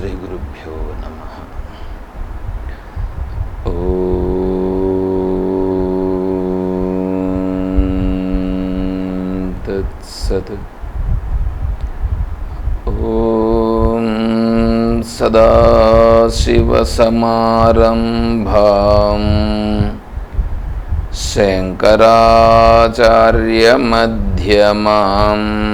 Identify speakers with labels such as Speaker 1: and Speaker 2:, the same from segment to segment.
Speaker 1: श्रीगुरुभ्यो नमः। तत्सत्। ॐ सदाशिवसमारम्भां शङ्कराचार्यमध्यमाम्।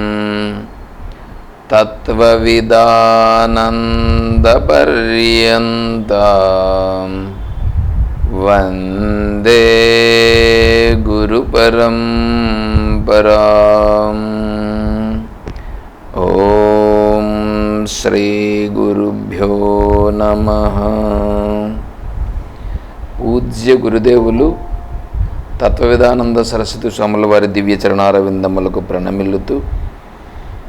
Speaker 1: తత్వవిదానందపర్యంతం వందే గురుపరంపరాం ఓం శ్రీ గురుభ్యో నమ పూజ్య గురుదేవులు తత్వవిధానంద సరస్వతి స్వాముల వారి దివ్య చరణారవిందములకు ప్రణమిల్లుతూ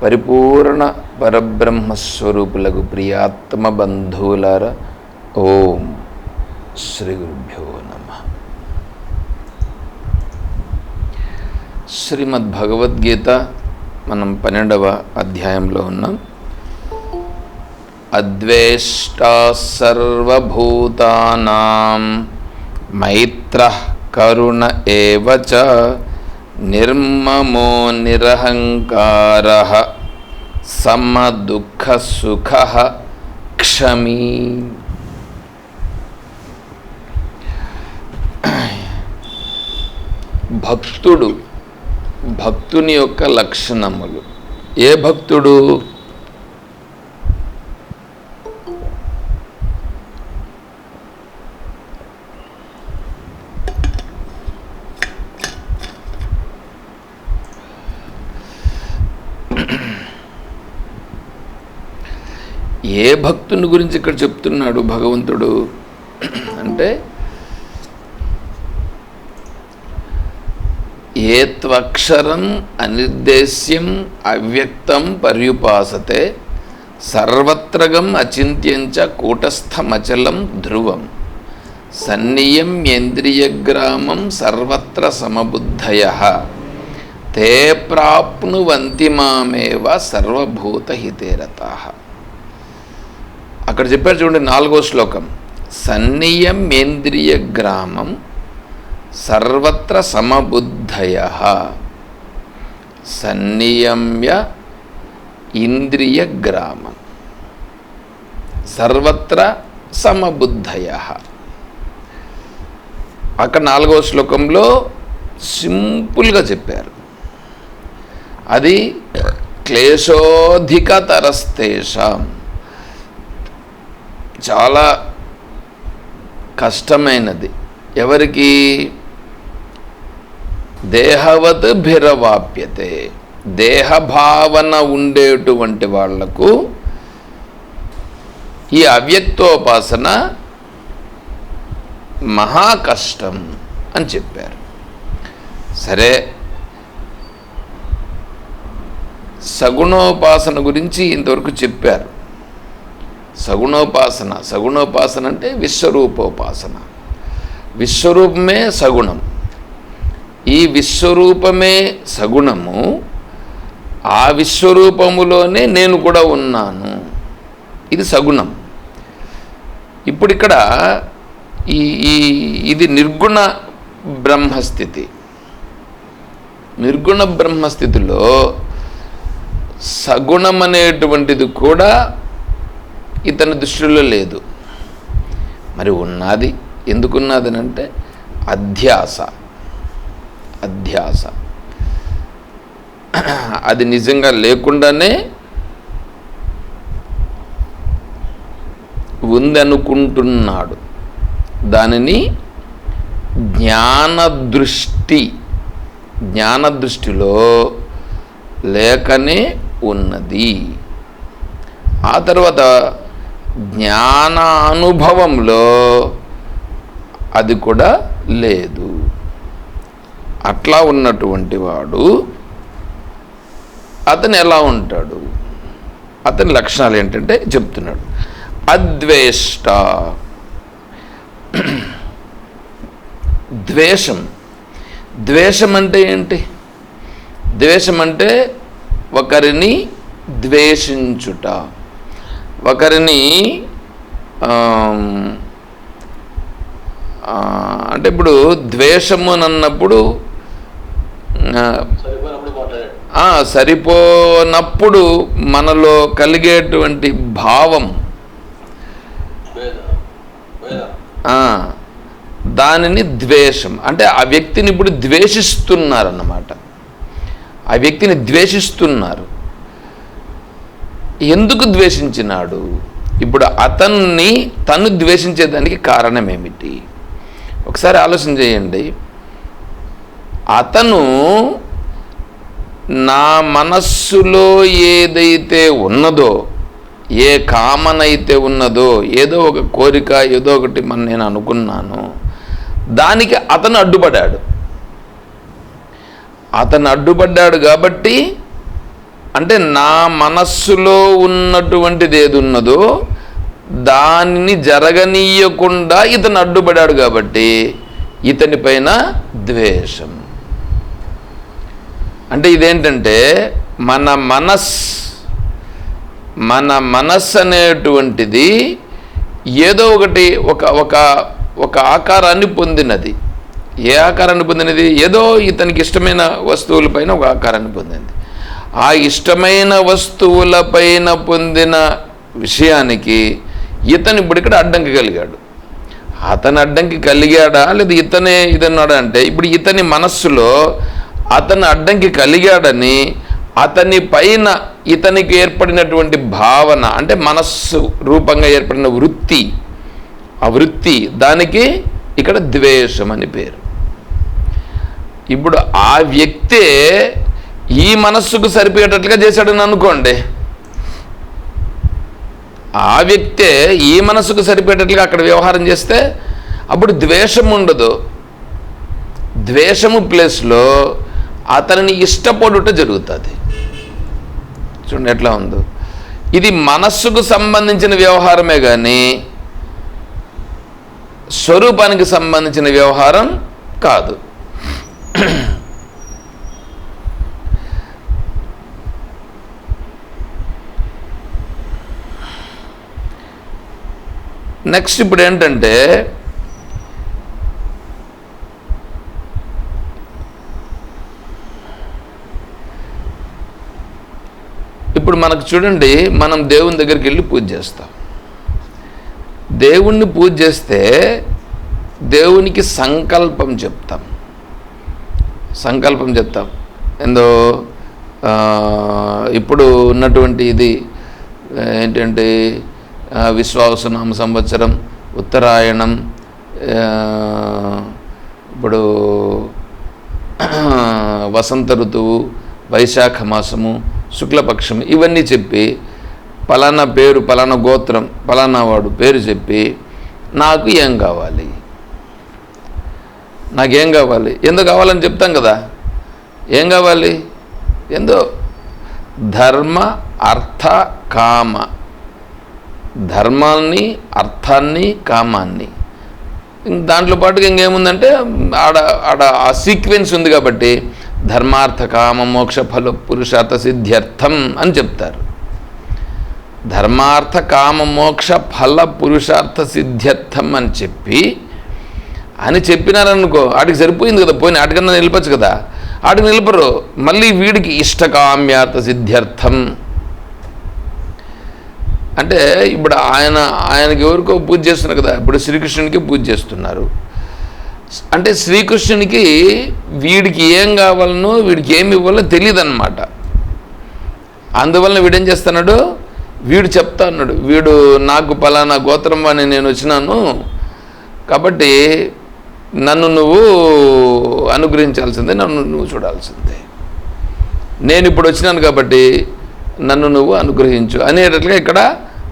Speaker 1: పరిపూర్ణ పరబ్రహ్మస్వరూపులకు ప్రియాత్మ బంధువులార ఓం శ్రీ గురుభ్యో నమ. శ్రీమద్ భగవద్గీత మనం పన్నెండవ అధ్యాయంలో ఉన్నాం. అద్వేష్టా సర్వభూతానాం మైత్ర కరుణ ఏవచ చ నిర్మమో నిరహంకార సమదుఃఖసుఖ క్షమీ. భక్తుడు భక్తుని యొక్క లక్షణములు. ఏ భక్తుడు? ఏ భక్తుని గురించి ఇక్కడ చెప్తున్నాడు భగవంతుడు? అంటే ఏ త్వక్షరం అనిర్దేశ్యం అవ్యక్తం పర్యుపాసతే సర్వత్రగం అచింత్యంచ కూటస్థమచలం ధ్రువం సన్నియం ఇంద్రియగ్రామం సర్వత్ర సమబుద్ధయ తే ప్రాప్నువంతి మామేవ సర్వభూతహితేరత అక్కడ చెప్పారు చూడండి నాలుగో శ్లోకం. సన్నియం ఇంద్రియ గ్రామం సర్వత్ర సమబుద్ధయ. సన్నియమ్య ఇంద్రియ గ్రామం సర్వత్ర సమబుద్ధయ. అక్కడ నాలుగో శ్లోకంలో సింపుల్గా చెప్పారు. అది క్లేశోధికతరస్తేషాం చాలా కష్టమైనది. ఎవరికి? దేహవత్ భిరవాప్యతే. దేహభావన ఉండేటువంటి వాళ్ళకు ఈ అవ్యక్తోపాసన మహా కష్టం అని చెప్పారు. సరే సగుణోపాసన గురించి ఇంతవరకు చెప్పారు. సగుణోపాసన. సగుణోపాసన అంటే విశ్వరూపోపాసన. విశ్వరూపమే సగుణం. ఈ విశ్వరూపమే సగుణము. ఆ విశ్వరూపములోనే నేను కూడా ఉన్నాను. ఇది సగుణం. ఇప్పుడు ఇక్కడ ఈ ఈ ఇది నిర్గుణ బ్రహ్మస్థితి. నిర్గుణ బ్రహ్మస్థితిలో సగుణం అనేటువంటిది కూడా ఇతని దృష్టిలో లేదు. మరి ఉన్నది ఎందుకున్నదనంటే అధ్యాస. అధ్యాస. అది నిజంగా లేకుండానే ఉందనుకుంటున్నాడు. దానిని జ్ఞానదృష్టి జ్ఞానదృష్టిలో లేకనే ఉన్నది. ఆ తర్వాత జ్ఞానానుభవంలో అది కూడా లేదు. అట్లా ఉన్నటువంటి వాడు అతను ఎలా ఉంటాడు? అతని లక్షణాలు ఏంటంటే చెప్తున్నాడు. అద్వేష్ట. ద్వేషం. ద్వేషం అంటే ఏంటి? ద్వేషం అంటే ఒకరిని ద్వేషించుట. ఒకరిని అంటే ఇప్పుడు ద్వేషము అన్నప్పుడు సరిపోనప్పుడు మనలో కలిగేటువంటి భావం దానిని ద్వేషం. అంటే ఆ వ్యక్తిని ఇప్పుడు ద్వేషిస్తున్నారన్నమాట. ఆ వ్యక్తిని ద్వేషిస్తున్నారు. ఎందుకు ద్వేషించినాడు? ఇప్పుడు అతన్ని తను ద్వేషించేదానికి కారణం ఏమిటి ఒకసారి ఆలోచన చేయండి. అతను నా మనస్సులో ఏదైతే ఉన్నదో ఏ కామన్ అయితే ఉన్నదో ఏదో ఒక కోరిక ఏదో ఒకటి మన నేను అనుకున్నాను దానికి అతను అడ్డుపడ్డాడు. అతను అడ్డుపడ్డాడు కాబట్టి అంటే నా మనస్సులో ఉన్నటువంటిది ఏది ఉన్నదో దానిని జరగనీయకుండా ఇతను అడ్డుపడాడు కాబట్టి ఇతని పైన ద్వేషం. అంటే ఇదేంటంటే మన మనస్ మన మనస్ అనేటువంటిది ఏదో ఒకటి ఒక ఒక ఒక ఆకారాన్ని పొందినది. ఏ ఆకారాన్ని పొందినది? ఏదో ఇతనికి ఇష్టమైన వస్తువులపైన ఒక ఆకారాన్ని పొందింది. ఆ ఇష్టమైన వస్తువులపైన పొందిన విషయానికి ఇతను ఇప్పుడు ఇక్కడ అడ్డంకి కలిగాడు. అతను అడ్డంకి కలిగాడా? లేదా ఇతనే ఇదన్నాడా అంటే ఇప్పుడు ఇతని మనస్సులో అతను అడ్డంకి కలిగాడని అతని పైన ఇతనికి ఏర్పడినటువంటి భావన అంటే మనస్సు రూపంగా ఏర్పడిన వృత్తి ఆ వృత్తి దానికి ఇక్కడ ద్వేషం అని పేరు. ఇప్పుడు ఆ వ్యక్తే ఈ మనస్సుకు సరిపోయేటట్లుగా చేశాడని అనుకోండి. ఆ వ్యక్తే ఈ మనసుకు సరిపోయేటట్లుగా అక్కడ వ్యవహారం చేస్తే అప్పుడు ద్వేషం ఉండదు. ద్వేషము ప్లేస్లో అతనిని ఇష్టపడుట జరుగుతుంది. చూడండి ఎట్లా ఉందో. ఇది మనస్సుకు సంబంధించిన వ్యవహారమే కానీ స్వరూపానికి సంబంధించిన వ్యవహారం కాదు. నెక్స్ట్ ఇప్పుడు ఏంటంటే ఇప్పుడు మనకు చూడండి మనం దేవుని దగ్గరికి వెళ్ళి పూజ చేస్తాం. దేవుణ్ణి పూజ చేస్తే దేవునికి సంకల్పం చెప్తాం. సంకల్పం చెప్తాం. ఎందో ఇప్పుడు ఉన్నటువంటి ఇది ఏంటంటే విశ్వావసనామ సంవత్సరం ఉత్తరాయణం ఇప్పుడు వసంత ఋతువు వైశాఖ మాసము శుక్లపక్షం ఇవన్నీ చెప్పి పలానా పేరు పలానా గోత్రం పలానా వాడు పేరు చెప్పి నాకు ఏం కావాలి? నాకేం కావాలి? ఎందుకు కావాలని చెప్తాం కదా? ఏం కావాలి? ఎందో? ధర్మ అర్థ కామ. ధర్మాన్ని అర్థాన్ని కామాన్ని. దాంట్లో పాటుగా ఇంకేముందంటే ఆడ ఆడ ఆ సీక్వెన్స్ ఉంది కాబట్టి ధర్మార్థ కామ మోక్ష ఫల పురుషార్థ సిద్ధ్యర్థం అని చెప్తారు. ధర్మార్థ కామ మోక్ష ఫల పురుషార్థ సిద్ధ్యర్థం అని చెప్పి అని చెప్పినారనుకో ఆడికి సరిపోయింది కదా పోయిన ఆటికన్నా నిలపచ్చు కదా. ఆటికి నిలపరు మళ్ళీ వీడికి ఇష్టకామ్యార్థ సిద్ధ్యర్థం. అంటే ఇప్పుడు ఆయన ఆయనకి ఎవరికో పూజ చేస్తున్నారు కదా ఇప్పుడు శ్రీకృష్ణునికి పూజ చేస్తున్నారు. అంటే శ్రీకృష్ణునికి వీడికి ఏం కావాలనో వీడికి ఏమి ఇవ్వాలో తెలియదు అనమాట అందువలన వీడేం చేస్తున్నాడు? వీడు చెప్తా అన్నాడు వీడు నాకు పలానా గోత్రం అని నేను వచ్చినాను కాబట్టి నన్ను నువ్వు అనుగ్రహించాల్సిందే నన్ను నువ్వు చూడాల్సిందే. నేను ఇప్పుడు వచ్చినాను కాబట్టి నన్ను నువ్వు అనుగ్రహించు అనేటట్లుగా ఇక్కడ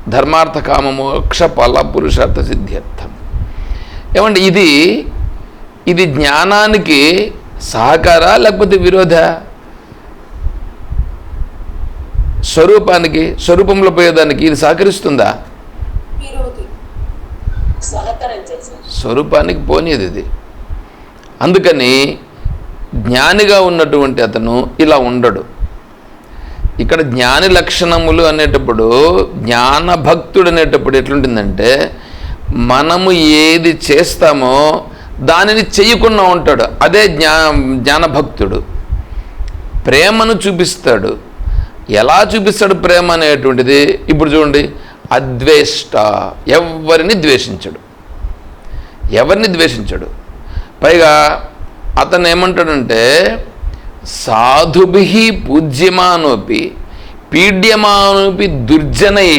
Speaker 1: ధర్మార్థ కామ మోక్ష ఫల పురుషార్థ సిద్ధ్యర్థం. ఏమండి ఇది ఇది జ్ఞానానికి సహకార లేకపోతే విరోధ? స్వరూపానికి స్వరూపంలో పోయేదానికి ఇది సహకరిస్తుందా? స్వరూపానికి పోనీది ఇది. అందుకని జ్ఞానిగా ఉన్నటువంటి అతను ఇలా ఉండడు. ఇక్కడ జ్ఞాని లక్షణములు అనేటప్పుడు జ్ఞానభక్తుడు అనేటప్పుడు ఎట్లుంటుందంటే మనము ఏది చేస్తామో దానిని చేయకుండా ఉంటాడు. అదే జ్ఞా జ్ఞానభక్తుడు ప్రేమను చూపిస్తాడు. ఎలా చూపిస్తాడు ప్రేమ అనేటువంటిది? ఇప్పుడు చూడండి. అద్వేష్ట. ఎవరిని ద్వేషించడు? ఎవరిని ద్వేషించడు? పైగా అతను ఏమంటాడంటే సాధుభి పూజ్యమానోపి పీడ్యమానోపి దుర్జనై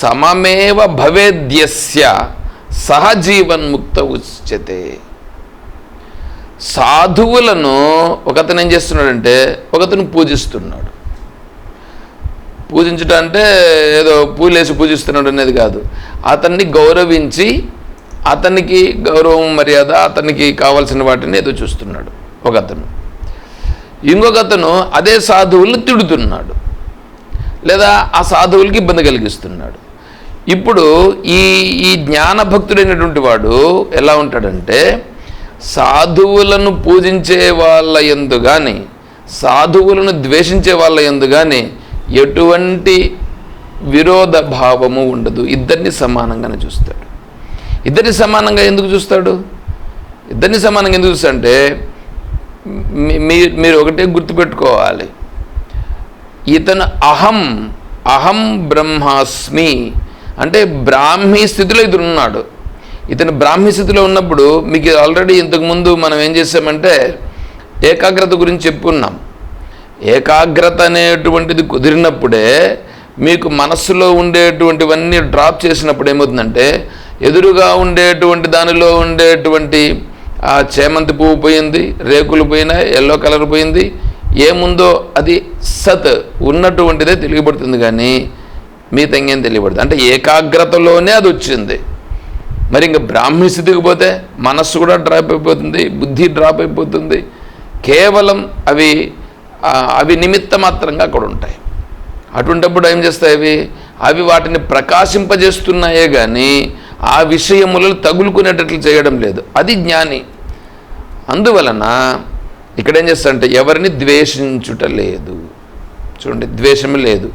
Speaker 1: సమమేవ భవేద్యస్య సహజీవన్ముక్త ఉచ్యతే సాధువులను ఒకతను ఏం చేస్తున్నాడంటే ఒకతను పూజిస్తున్నాడు. పూజించడం అంటే ఏదో పూలేసి పూజిస్తున్నాడు అనేది కాదు. అతన్ని గౌరవించి అతనికి గౌరవం మర్యాద అతనికి కావాల్సిన వాటిని ఏదో చూస్తున్నాడు ఒకతను. ఇంకొకతను అదే సాధువులను తిడుతున్నాడు. లేదా ఆ సాధువులకి ఇబ్బంది కలిగిస్తున్నాడు. ఇప్పుడు ఈ ఈ జ్ఞానభక్తుడైనటువంటి వాడు ఎలా ఉంటాడంటే సాధువులను పూజించే వాళ్ళ ఎందు కానీ సాధువులను ద్వేషించే వాళ్ళ ఎందు కానీ ఎటువంటి విరోధ భావము ఉండదు. ఇద్దరిని సమానంగానే చూస్తాడు. ఇద్దరిని సమానంగా ఎందుకు చూస్తాడు? ఇద్దరిని సమానంగా ఎందుకు చూస్తాడంటే మీ- మీ- మీరు ఒకటే గుర్తుపెట్టుకోవాలి. ఇతను అహం అహం బ్రహ్మాస్మి. అంటే బ్రాహ్మీ స్థితిలో ఇతను ఉన్నాడు. ఇతను బ్రాహ్మీ స్థితిలో ఉన్నప్పుడు మీకు ఆల్రెడీ ఇంతకుముందు మనం ఏం చేసామంటే ఏకాగ్రత గురించి చెప్పుకున్నాం. ఏకాగ్రత అనేటువంటిది కుదిరినప్పుడే మీకు మనస్సులో ఉండేటువంటివన్నీ డ్రాప్ చేసినప్పుడు ఏమవుతుందంటే ఎదురుగా ఉండేటువంటి దానిలో ఉండేటువంటి చేమంతి పువ్వు పోయింది రేకులు పోయినాయి ఎల్లో కలర్ పోయింది. ఏముందో అది సత్ ఉన్నటువంటిదే తెలియబడుతుంది కానీ మిగతా ఇంకేం తెలియబడుతుంది అంటే ఏకాగ్రతలోనే అది వచ్చింది. మరి ఇంకా బ్రాహ్మీ స్థితికి పోతే మనస్సు కూడా డ్రాప్ అయిపోతుంది బుద్ధి డ్రాప్ అయిపోతుంది. కేవలం అవి అవి నిమిత్త మాత్రంగా అక్కడ ఉంటాయి. అటువంటిప్పుడు ఏం చేస్తాయి అవి? అవి వాటిని ప్రకాశింపజేస్తున్నాయే కానీ ఆ విషయములను తగులుకునేటట్లు చేయడం లేదు. అది జ్ఞాని అందువలన ఇక్కడ ఏం చేస్తారంటే ఎవరిని ద్వేషించుట లేదు చూడండి ద్వేషం లేదు.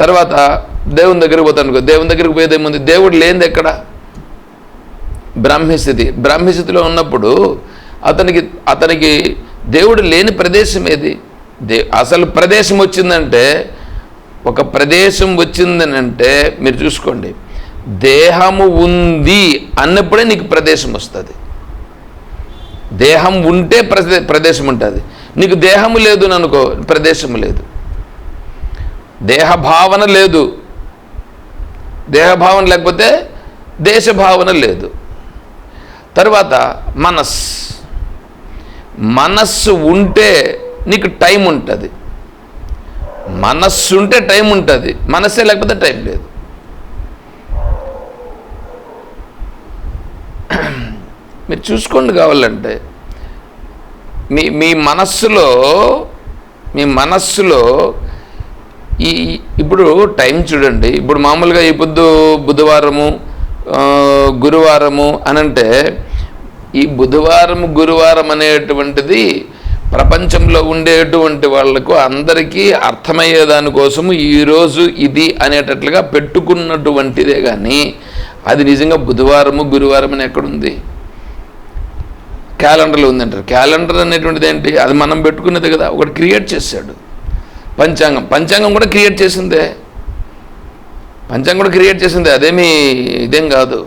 Speaker 1: తర్వాత దేవుని దగ్గరికి పోతాను అనుకో దేవుని దగ్గరికి పోయేదేముంది దేవుడు లేనిది ఎక్కడ? బ్రాహ్మస్థితి బ్రాహ్మస్థితిలో ఉన్నప్పుడు అతనికి అతనికి దేవుడు లేని ప్రదేశం ఏది? దే అసలు ప్రదేశం వచ్చిందంటే ఒక ప్రదేశం వచ్చిందనంటే మీరు చూసుకోండి దేహము ఉంది అన్నప్పుడే నీకు ప్రదేశం వస్తుంది. దేహం ఉంటే ప్రదే ప్రదేశం ఉంటుంది నీకు దేహము లేదు అనుకో ప్రదేశము లేదు. దేహ భావన లేదు. దేహ భావన లేకపోతే దేశ భావన లేదు. తర్వాత మనస్. మనస్సు ఉంటే నీకు టైం ఉంటుంది. మనస్సు ఉంటే టైం ఉంటుంది. మనస్సే లేకపోతే టైం లేదు. మీరు చూసుకోండి కావాలంటే. మీ మీ మనస్సులో మీ మనస్సులో ఈ ఇప్పుడు టైం చూడండి. ఇప్పుడు మామూలుగా ఈ పొద్దు బుధవారము గురువారము అని అంటే ఈ బుధవారం గురువారం అనేటువంటిది ప్రపంచంలో ఉండేటువంటి వాళ్ళకు అందరికీ అర్థమయ్యే దానికోసము ఈరోజు ఇది అనేటట్లుగా పెట్టుకున్నటువంటిదే కానీ అది నిజంగా బుధవారము గురువారం అని ఎక్కడుంది? క్యాలెండర్లో ఉందంటారు. క్యాలెండర్ అనేటువంటిది ఏంటి? అది మనం పెట్టుకునేది కదా. ఒకటి క్రియేట్ చేశాడు. పంచాంగం. పంచాంగం కూడా క్రియేట్ చేసిందే. పంచాంగం కూడా క్రియేట్ చేసిందే. అదేమి ఇదేం కాదు.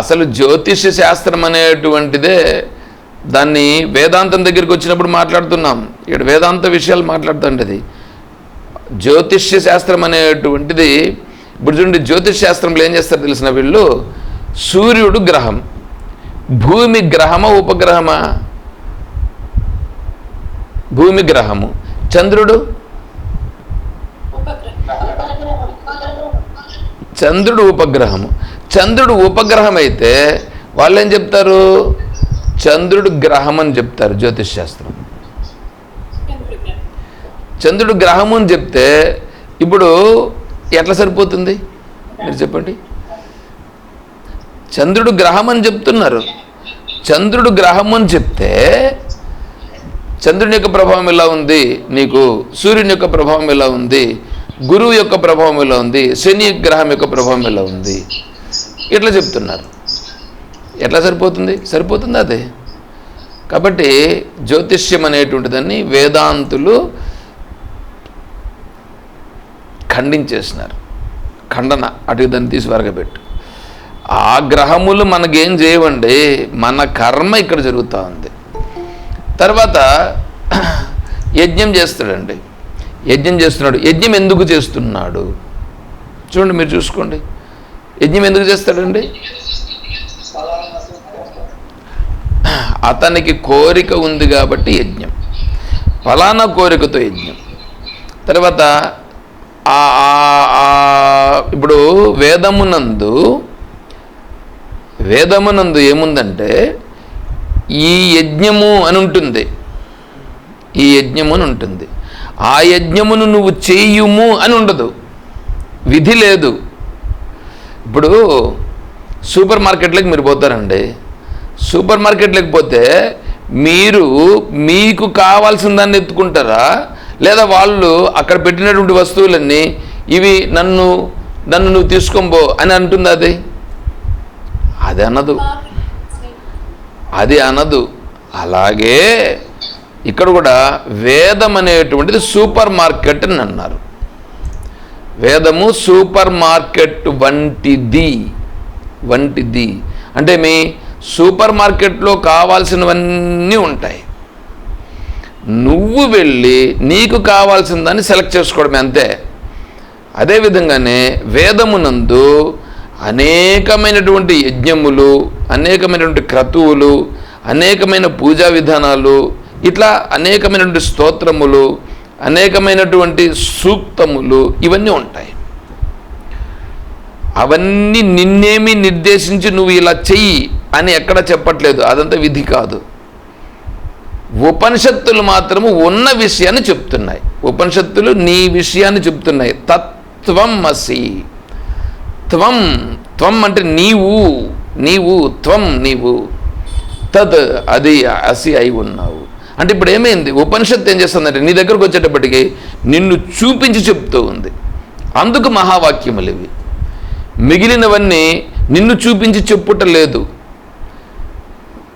Speaker 1: అసలు జ్యోతిష్య శాస్త్రం అనేటువంటిదే దాన్ని వేదాంతం దగ్గరికి వచ్చినప్పుడు మాట్లాడుతున్నాం. ఇక్కడ వేదాంత విషయాలు మాట్లాడుతుంటది జ్యోతిష్య శాస్త్రం అనేటువంటిది ఇప్పుడు చూడండి జ్యోతిష్ శాస్త్రంలో ఏం చేస్తారు తెలిసిన వీళ్ళు? సూర్యుడు గ్రహం. భూమి గ్రహమా ఉపగ్రహమా? భూమి గ్రహము. చంద్రుడు? చంద్రుడు ఉపగ్రహము. చంద్రుడు ఉపగ్రహం అయితే వాళ్ళు ఏం చెప్తారు? చంద్రుడు గ్రహం అని చెప్తారు జ్యోతిష్ శాస్త్రం చంద్రుడు గ్రహము అని చెప్తే ఇప్పుడు ఎట్లా సరిపోతుంది? మీరు చెప్పండి. చంద్రుడు గ్రహం అని చెప్తున్నారు. చంద్రుడు గ్రహం అని చెప్తే చంద్రుని యొక్క ప్రభావం ఎలా ఉంది? నీకు సూర్యుని యొక్క ప్రభావం ఎలా ఉంది? గురువు యొక్క ప్రభావం ఎలా ఉంది? శని గ్రహం యొక్క ప్రభావం ఎలా ఉంది? ఇట్లా చెప్తున్నారు. ఎట్లా సరిపోతుంది? సరిపోతుంది అదే. కాబట్టి జ్యోతిష్యం అనేటువంటిదాన్ని వేదాంతులు ఖండించేసినారు. ఖండన అటు దాన్ని తీసి వరగబెట్టు. ఆ గ్రహములు మనకేం చేయవండి మన కర్మ ఇక్కడ జరుగుతూ ఉంది. తర్వాత యజ్ఞం చేస్తాడండి. యజ్ఞం చేస్తున్నాడు. యజ్ఞం ఎందుకు చేస్తున్నాడు? చూడండి మీరు చూసుకోండి. యజ్ఞం ఎందుకు చేస్తాడండి? అతనికి కోరిక ఉంది కాబట్టి యజ్ఞం. ఫలానా కోరికతో యజ్ఞం. తర్వాత ఆ- ఆ- ఇప్పుడు వేదమునందు వేదమునందు ఏముందంటే ఈ యజ్ఞము అని ఉంటుంది. ఈ యజ్ఞము అని ఉంటుంది. ఆ యజ్ఞమును నువ్వు చేయుము అని ఉండదు. విధి లేదు. ఇప్పుడు సూపర్ మార్కెట్లోకి మీరు పోతారండి. సూపర్ మార్కెట్లోకి పోతే మీరు మీకు కావాల్సిన దాన్ని ఎత్తుకుంటారా? లేదా వాళ్ళు అక్కడ పెట్టినటువంటి వస్తువులన్నీ ఇవి నన్ను నన్ను నువ్వు తీసుకోబో అని అంటుంది అది? అది అనదు. అది అనదు. అలాగే ఇక్కడ కూడా వేదం అనేటువంటిది సూపర్ మార్కెట్ అని అన్నారు. వేదము సూపర్ మార్కెట్ వంటిది. వంటిది. అంటే మీ సూపర్ మార్కెట్లో కావాల్సినవన్నీ ఉంటాయి. నువ్వు వెళ్ళి నీకు కావాల్సిన దాన్ని సెలెక్ట్ చేసుకోవడమే అంతే. అదేవిధంగానే వేదమునందు అనేకమైనటువంటి యజ్ఞములు అనేకమైనటువంటి క్రతువులు అనేకమైన పూజా విధానాలు ఇట్లా అనేకమైనటువంటి స్తోత్రములు అనేకమైనటువంటి సూక్తములు ఇవన్నీ ఉంటాయి. అవన్నీ నిన్నేమి నిర్దేశించి నువ్వు ఇలా చెయ్యి అని ఎక్కడ చెప్పట్లేదు. అదంతా విధి కాదు. ఉపనిషత్తులు మాత్రము ఉన్న విషయాన్ని చెప్తున్నాయి. ఉపనిషత్తులు నీ విషయాన్ని చెప్తున్నాయి. తత్వం అసి. త్వం త్వం అంటే నీవు నీవు త్వం నీవు. తద్ అది అసి అయి ఉన్నావు. అంటే ఇప్పుడు ఏమైంది? ఉపనిషత్తు ఏం చేస్తుందంటే నీ దగ్గరకు వచ్చేటప్పటికి నిన్ను చూపించి చెప్తూ ఉంది. అందుకు మహావాక్యములు ఇవి. మిగిలినవన్నీ నిన్ను చూపించి చెప్పుట లేదు.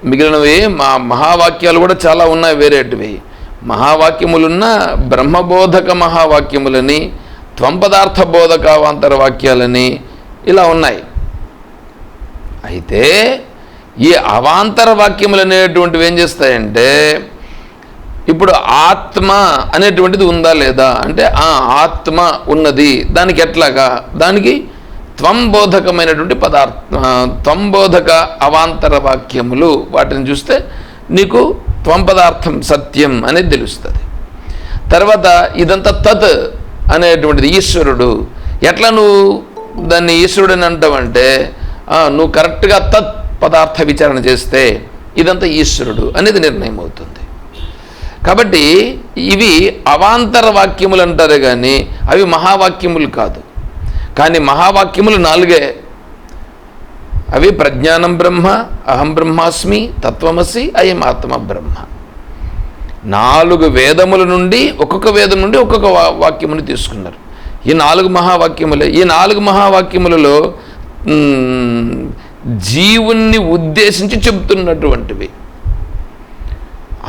Speaker 1: మిగిలినవి మా మహావాక్యాలు కూడా చాలా ఉన్నాయి వేరేటివి. మహావాక్యములున్న బ్రహ్మబోధక మహావాక్యములని త్వంపదార్థ పదార్థ బోధకావాంతర వాక్యాలని ఇలా ఉన్నాయి. అయితే ఈ అవాంతర వాక్యములు అనేటువంటివి ఏం చేస్తాయంటే ఇప్పుడు ఆత్మ అనేటువంటిది ఉందా లేదా? అంటే ఆ ఆత్మ ఉన్నది. దానికి ఎట్లాగా? దానికి త్వంబోధకమైనటువంటి పదార్థ త్వంబోధక అవాంతర వాక్యములు. వాటిని చూస్తే నీకు త్వం పదార్థం సత్యం అనేది తెలుస్తుంది. తర్వాత ఇదంతా తత్ అనేటువంటిది ఈశ్వరుడు. ఎట్లా నువ్వు దాన్ని ఈశ్వరుడు అని అంటావంటే నువ్వు కరెక్ట్గా తత్ పదార్థ విచారణ చేస్తే ఇదంతా ఈశ్వరుడు అనేది నిర్ణయం అవుతుంది కాబట్టి ఇవి అవాంతర వాక్యములు అంటారే కానీ అవి మహావాక్యములు కాదు. కానీ మహావాక్యములు నాలుగే. అవి ప్రజ్ఞానం బ్రహ్మ అహం బ్రహ్మాస్మి తత్వమసి అయం ఆత్మ బ్రహ్మ. నాలుగు వేదముల నుండి ఒక్కొక్క వేదం నుండి ఒక్కొక్క వా వాక్యముని తీసుకున్నారు. ఈ నాలుగు మహావాక్యములే ఈ నాలుగు మహావాక్యములలో జీవుణ్ణి ఉద్దేశించి చెబుతున్నటువంటివి.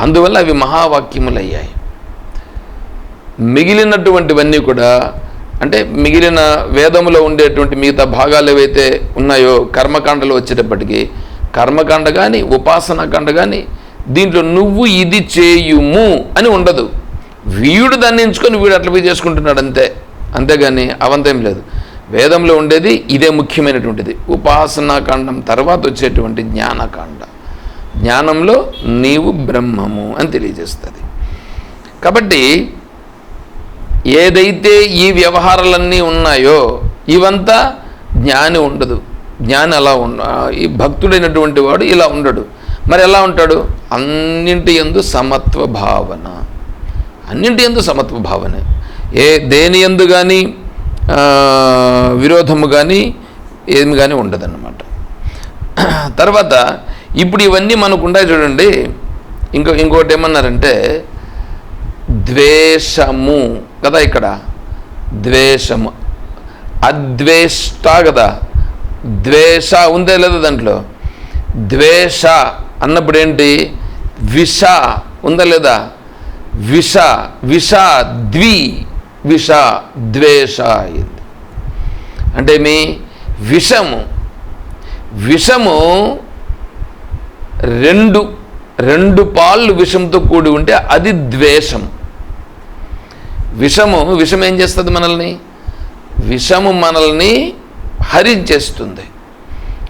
Speaker 1: అందువల్ల అవి మహావాక్యములు అయ్యాయి మిగిలినటువంటివన్నీ కూడా అంటే మిగిలిన వేదములో ఉండేటువంటి మిగతా భాగాలు ఏవైతే ఉన్నాయో కర్మకాండలో వచ్చేటప్పటికీ కర్మకాండ కానీ ఉపాసనాకాండ కానీ దీంట్లో నువ్వు ఇది చేయుము అని ఉండదు. వీడు దాన్ని ఎంచుకొని వీడు అట్లా పోయి చేసుకుంటున్నాడు అంతే. అంతేగాని అవంతేం లేదు. వేదంలో ఉండేది ఇదే ముఖ్యమైనటువంటిది. ఉపాసనాకాండం తర్వాత వచ్చేటువంటి జ్ఞానకాండ జ్ఞానంలో నీవు బ్రహ్మము అని తెలియజేస్తుంది. కాబట్టి ఏదైతే ఈ వ్యవహారాలన్నీ ఉన్నాయో ఇవంతా జ్ఞాని ఉండదు. జ్ఞాని అలా ఉండ ఈ భక్తుడైనటువంటి వాడు ఇలా ఉండడు. మరి ఎలా ఉంటాడు? అన్నింటి ఎందు సమత్వ భావన. అన్నింటి ఎందు సమత్వ భావన. ఏ దేని ఎందు కానీ విరోధము కానీ ఏమి కానీ ఉండదన్నమాట. తర్వాత ఇప్పుడు ఇవన్నీ మనకు చూడండి. ఇంకో ఇంకోటి ఏమన్నారంటే ద్వేషము కదా ఇక్కడ? ద్వేషము. అద్వేష్ట కదా? ద్వేష ఉందే లేదా దాంట్లో? ద్వేష అన్నప్పుడు ఏంటి విష ఉందా లేదా? విష విష ద్వి విష ద్వేష అయింది అంటే మీ విషము విషము రెండు రెండు పాళ్ళు విషంతో కూడి ఉంటే అది ద్వేషం. విషము విషం ఏం చేస్తుంది మనల్ని? విషము మనల్ని హరించేస్తుంది.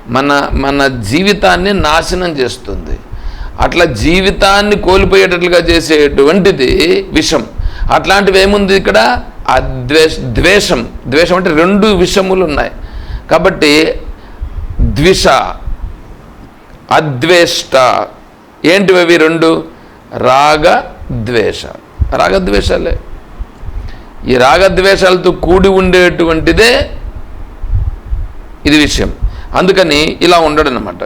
Speaker 1: మన మన జీవితాన్ని నాశనం చేస్తుంది. అట్లా జీవితాన్ని కోల్పోయేటట్లుగా చేసేటువంటిది విషం. అట్లాంటివి ఏముంది ఇక్కడ? ఆ ద్వేష ద్వేషం. ద్వేషం అంటే రెండు విషములు ఉన్నాయి. కాబట్టి ద్విష అద్వేష్ట. ఏంటివి అవి రెండు? రాగ ద్వేష. రాగద్వేషాలే. ఈ రాగద్వేషాలతో కూడి ఉండేటువంటిదే ఇది విషయం. అందుకని ఇలా ఉండడనమాట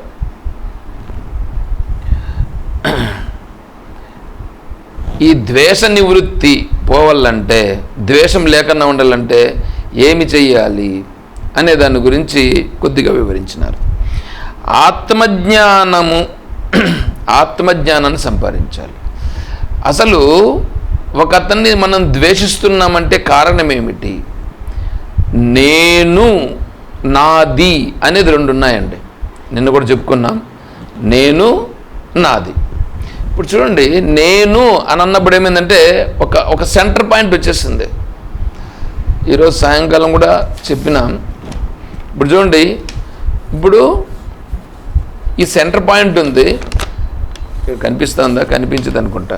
Speaker 1: ఈ ద్వేష నివృత్తి పోవాలంటే ద్వేషం లేకుండా ఉండాలంటే ఏమి చెయ్యాలి అనే దాని గురించి కొద్దిగా వివరించినారు. ఆత్మజ్ఞానము ఆత్మజ్ఞానాన్ని సంపాదించాలి. అసలు ఒక అతన్ని మనం ద్వేషిస్తున్నామంటే కారణం ఏమిటి నేను నాది అనేది రెండు ఉన్నాయండి. నిన్న కూడా చెప్పుకున్నాం. నేను నాది. ఇప్పుడు చూడండి నేను అని అన్నప్పుడు ఏమైందంటే ఒక ఒక సెంటర్ పాయింట్ వచ్చేసింది. ఈరోజు సాయంకాలం కూడా చెప్పినాం. ఇప్పుడు చూడండి ఇప్పుడు ఈ సెంటర్ పాయింట్ ఉంది. ఇక్కడ కనిపిస్తుందా? కనిపించదు అనుకుంటా.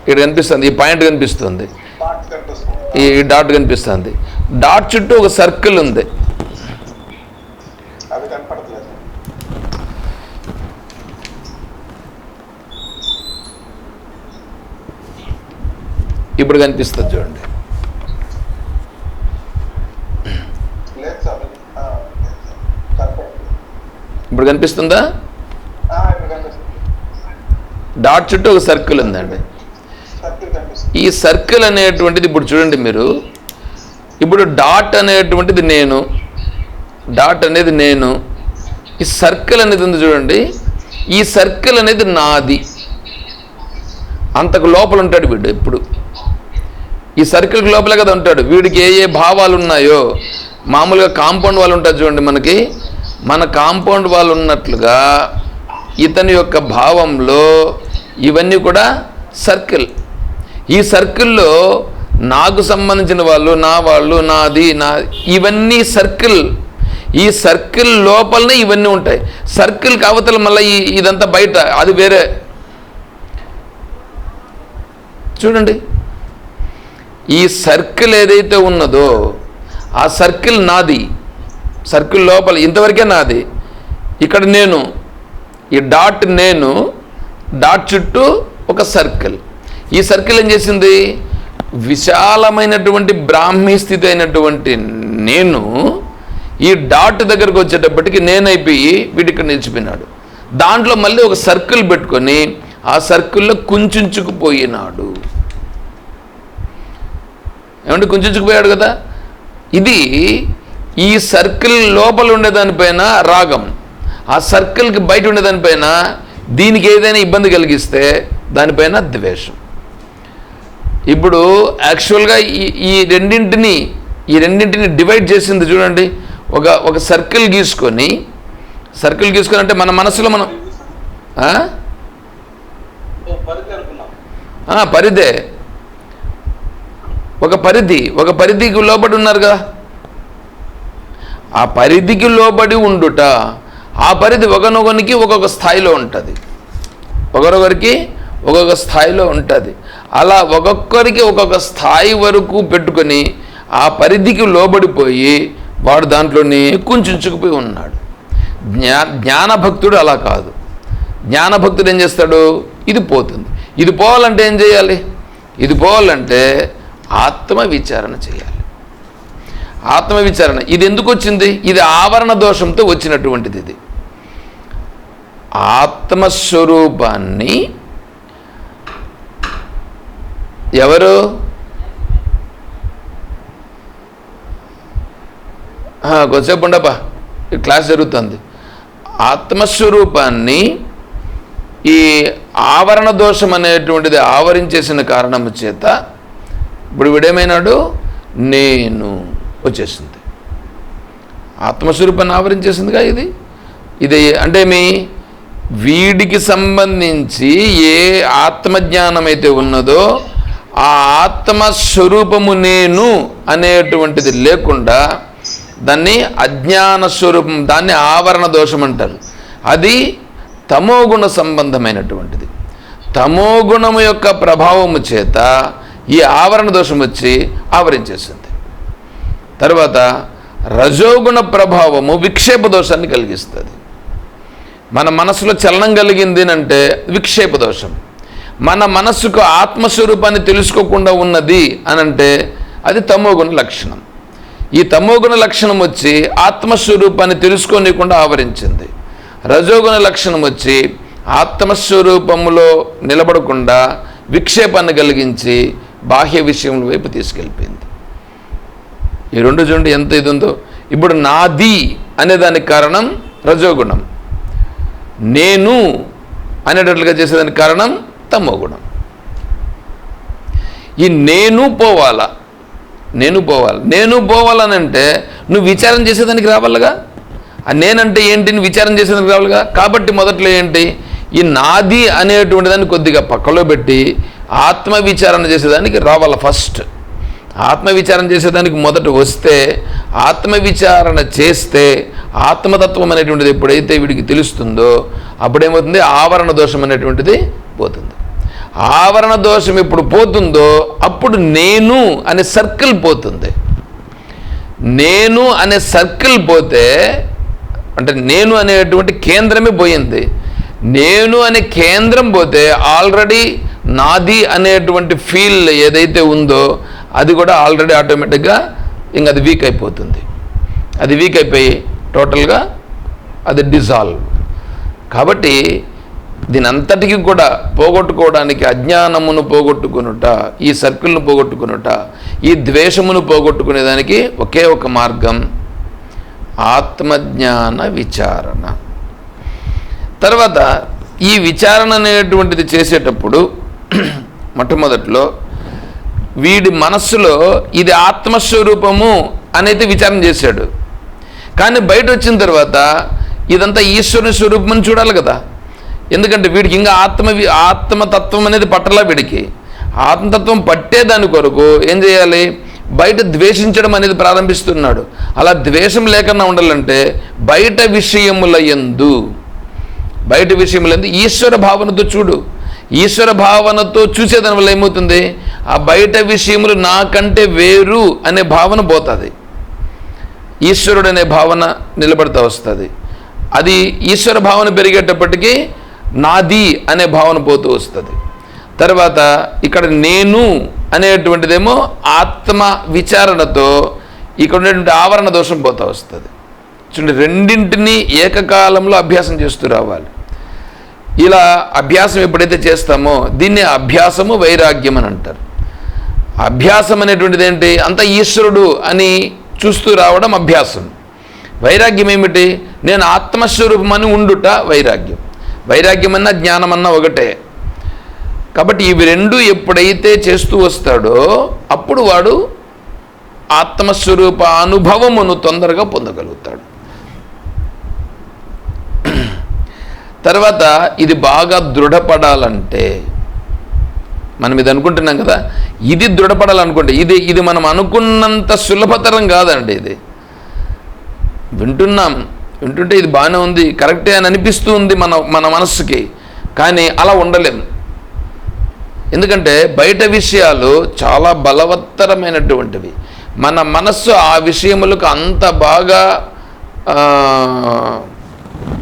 Speaker 1: ఇక్కడ కనిపిస్తుంది. ఈ పాయింట్ కనిపిస్తుంది. ఈ డాట్ కనిపిస్తుంది. డాట్ చుట్టూ ఒక సర్కిల్ ఉంది. ఇప్పుడు కనిపిస్తుంది చూడండి. ఇప్పుడు కనిపిస్తుందా? డాట్ చుట్టూ ఒక సర్కిల్ ఉందండి. ఈ సర్కిల్ అనేటువంటిది ఇప్పుడు చూడండి మీరు. ఇప్పుడు డాట్ అనేటువంటిది నేను. డాట్ అనేది నేను. ఈ సర్కిల్ అనేది ఉంది చూడండి. ఈ సర్కిల్ అనేది నాది. అంతకు లోపల ఉంటాడు వీడు ఎప్పుడు ఈ సర్కిల్కి లోపలే కదా ఉంటాడు. వీడికి ఏ ఏ భావాలు ఉన్నాయో మామూలుగా కాంపౌండ్ వాళ్ళు ఉంటారు చూడండి మనకి. మన కాంపౌండ్ వాళ్ళు ఉన్నట్లుగా ఇతని యొక్క భావంలో ఇవన్నీ కూడా సర్కిల్. ఈ సర్కిల్లో నాకు సంబంధించిన వాళ్ళు నా వాళ్ళు నాది నా ఇవన్నీ సర్కిల్. ఈ సర్కిల్ లోపలనే ఇవన్నీ ఉంటాయి. సర్కిల్ కావతల మళ్ళీ ఇదంతా బయట అది వేరే. చూడండి. ఈ సర్కిల్ ఏదైతే ఉన్నదో ఆ సర్కిల్ నాది. సర్కిల్ లోపల ఇంతవరకే నాది. ఇక్కడ నేను ఈ డాట్ నేను డాట్ చుట్టూ ఒక సర్కిల్. ఈ సర్కిల్ ఏం చేసింది? విశాలమైనటువంటి బ్రాహ్మీ స్థితి అయినటువంటి నేను ఈ డాట్ దగ్గరకు వచ్చేటప్పటికి నేనైపోయి వీడిక్కడ నిలిచిపోయినాడు. దాంట్లో మళ్ళీ ఒక సర్కిల్ పెట్టుకొని ఆ సర్కిల్లో కుంచుకుపోయినాడు ఏమంటే కుంచుకుపోయాడు కదా? ఇది ఈ సర్కిల్ లోపల ఉండేదానిపైన రాగం. ఆ సర్కిల్కి బయట ఉండేదానిపైన దీనికి ఏదైనా ఇబ్బంది కలిగిస్తే దానిపైన ద్వేషం. ఇప్పుడు యాక్చువల్గా ఈ ఈ రెండింటిని ఈ రెండింటిని డివైడ్ చేసింది చూడండి. ఒక ఒక సర్కిల్ గీసుకొని సర్కిల్ గీసుకొని అంటే మన మనసులో మనం ఆ?
Speaker 2: ఓ పరిధి అనుకున్నాం
Speaker 1: ఆ, పరిధే ఒక పరిధి ఒక పరిధికి లోబడి ఉన్నారు కదా ఆ పరిధికి లోబడి ఉండుట ఆ పరిధి ఒకనొకరికి ఒక్కొక్క స్థాయిలో ఉంటుంది. ఒకరొకరికి ఒక్కొక్క స్థాయిలో ఉంటుంది. అలా ఒక్కొక్కరికి ఒక్కొక్క స్థాయి వరకు పెట్టుకొని ఆ పరిధికి లోబడిపోయి వాడు దాంట్లోనే కుంచుకుపోయి ఉన్నాడు. జ్ఞా జ్ఞానభక్తుడు అలా కాదు. జ్ఞానభక్తుడు ఏం చేస్తాడు? ఇది పోతుంది. ఇది పోవాలంటే ఏం చేయాలి? ఇది పోవాలంటే ఆత్మ విచారణ చేయాలి. ఆత్మ విచారణ ఇది ఎందుకు వచ్చింది? ఇది ఆవరణ దోషంతో వచ్చినటువంటిది ఇది. ఆత్మస్వరూపాన్ని ఎవరు? కొద్దిసేపు ఉండపా ఈ క్లాస్ జరుగుతుంది. ఆత్మస్వరూపాన్ని ఈ ఆవరణ దోషం అనేటువంటిది ఆవరించేసిన కారణము చేత ఇప్పుడు వీడేమైనాడు? నేను వచ్చేసింది. ఆత్మస్వరూపాన్ని ఆవరించేసిందిగా ఇది? ఇది అంటే మీ వీడికి సంబంధించి ఏ ఆత్మజ్ఞానం అయితే ఉన్నదో ఆ ఆత్మస్వరూపము నేను అనేటువంటిది లేకుండా దాన్ని అజ్ఞాన స్వరూపం దాన్ని ఆవరణ దోషం అంటారు. అది తమోగుణ సంబంధమైనటువంటిది. తమోగుణము యొక్క ప్రభావము చేత ఈ ఆవరణ దోషం వచ్చి ఆవరించేసింది. తర్వాత రజోగుణ ప్రభావము విక్షేప దోషాన్ని కలిగిస్తుంది. మన మనసులో చలనం కలిగింది అంటే విక్షేప దోషం. మన మనస్సుకు ఆత్మస్వరూపాన్ని తెలుసుకోకుండా ఉన్నది అని అంటే అది తమోగుణ లక్షణం. ఈ తమోగుణ లక్షణం వచ్చి ఆత్మస్వరూపాన్ని తెలుసుకోనికుండా ఆవరించింది. రజోగుణ లక్షణం వచ్చి ఆత్మస్వరూపములో నిలబడకుండా విక్షేపాన్ని కలిగించి బాహ్య విషయముల వైపు తీసుకెళ్ళిపోయింది. ఈ రెండు చూడండి ఎంత ఇది ఉందో. ఇప్పుడు నాది అనే దానికి కారణం రజోగుణం. నేను అనేటట్లుగా చేసేదానికి కారణం తమోగుణం. ఈ నేను పోవాలా? నేను పోవాలి. నేను పోవాలని అంటే నువ్వు విచారం చేసేదానికి రావాలిగా? ఆ నేనంటే ఏంటి? నువ్వు విచారం చేసేదానికి రావాలిగా? కాబట్టి మొదట్లో ఏంటి? ఈ నాది అనేటువంటి దాన్ని కొద్దిగా పక్కలో పెట్టి ఆత్మవిచారణ చేసేదానికి రావాలి ఫస్ట్. ఆత్మవిచారణ చేసేదానికి మొదట వస్తే ఆత్మవిచారణ చేస్తే ఆత్మతత్వం అనేటువంటిది ఎప్పుడైతే వీడికి తెలుస్తుందో అప్పుడేమవుతుంది? ఆవరణ దోషం అనేటువంటిది పోతుంది. ఆవరణ దోషం ఎప్పుడు పోతుందో అప్పుడు నేను అనే సర్కిల్ పోతుంది. నేను అనే సర్కిల్ పోతే అంటే నేను అనేటువంటి కేంద్రమే పోయింది. నేను అనే కేంద్రం పోతే ఆల్రెడీ నాది అనేటువంటి ఫీల్ ఏదైతే ఉందో అది కూడా ఆల్రెడీ ఆటోమేటిక్గా ఇంక అది వీక్ అయిపోతుంది. అది వీక్ అయిపోయి టోటల్గా అది డిజాల్వ్ కాబట్టి దీని అంతటికి కూడా పోగొట్టుకోవడానికి అజ్ఞానమును పోగొట్టుకునుట ఈ సర్కిల్ను పోగొట్టుకునుట ఈ ద్వేషమును పోగొట్టుకునేదానికి ఒకే ఒక మార్గం ఆత్మజ్ఞాన విచారణ. తర్వాత ఈ విచారణ అనేటువంటిది చేసేటప్పుడు మొట్టమొదట్లో వీడి మనస్సులో ఇది ఆత్మస్వరూపము అనేది విచారణ చేశాడు. కానీ బయట వచ్చిన తర్వాత ఇదంతా ఈశ్వరుని స్వరూపం అని చూడాలి కదా. ఎందుకంటే వీడికి ఇంకా ఆత్మ ఆత్మతత్వం అనేది పట్టలా వీడికి. ఆత్మతత్వం పట్టేదాని కొరకు ఏం చేయాలి? బయట ద్వేషించడం అనేది ప్రారంభిస్తున్నాడు. అలా ద్వేషం లేకుండా ఉండాలంటే బయట విషయముల ఎందు బయట విషయంలో ఈశ్వర భావనతో చూడు. ఈశ్వర భావనతో చూసేదాని వల్ల ఏమవుతుంది? ఆ బయట విషయములు నాకంటే వేరు అనే భావన పోతుంది. ఈశ్వరుడు అనే భావన నిలబడతా వస్తుంది. అది ఈశ్వర భావన పెరిగేటప్పటికీ నాది అనే భావన పోతూ వస్తుంది. తర్వాత ఇక్కడ నేను అనేటువంటిదేమో ఆత్మ విచారణతో ఇక్కడ ఉన్నటువంటి ఆవరణ దోషం పోతూ వస్తుంది. చూడండి రెండింటినీ ఏకకాలంలో అభ్యాసం చేస్తూ రావాలి. ఇలా అభ్యాసం ఎప్పుడైతే చేస్తామో దీన్ని అభ్యాసము వైరాగ్యం అని అంటారు. అభ్యాసం అనేటువంటిది ఏంటి? అంత ఈశ్వరుడు అని చూస్తూ రావడం అభ్యాసం. వైరాగ్యం ఏమిటి? నేను ఆత్మస్వరూపం అని ఉండుట వైరాగ్యం. వైరాగ్యమన్నా జ్ఞానం అన్నా ఒకటే. కాబట్టి ఇవి రెండు ఎప్పుడైతే చేస్తూ వస్తాడో అప్పుడు వాడు ఆత్మస్వరూప అనుభవమును తొందరగా పొందగలుగుతాడు. తర్వాత ఇది బాగా దృఢపడాలంటే మనం ఇది అనుకుంటున్నాం కదా ఇది దృఢపడాలనుకుంటే ఇది ఇది మనం అనుకున్నంత సులభతరం కాదండి ఇది. వింటున్నాం వింటుంటే ఇది బాగానే ఉంది కరెక్టే అని అనిపిస్తుంది మన మన మనస్సుకి కానీ అలా ఉండలేం. ఎందుకంటే బయట విషయాలు చాలా బలవత్తరమైనటువంటివి. మన మనస్సు ఆ విషయములకు అంత బాగా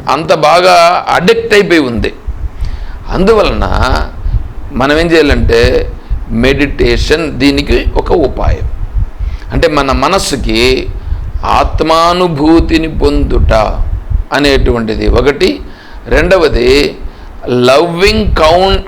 Speaker 1: అంత బాగా అడిక్ట్ అయిపోయి ఉంది. అందువలన మనం ఏం చేయాలంటే మెడిటేషన్ దీనికి ఒక ఉపాయం. అంటే మన మనస్సుకి ఆత్మానుభూతిని పొందుట అనేటువంటిది. ఒకటి. రెండవది లవ్వింగ్ కౌన్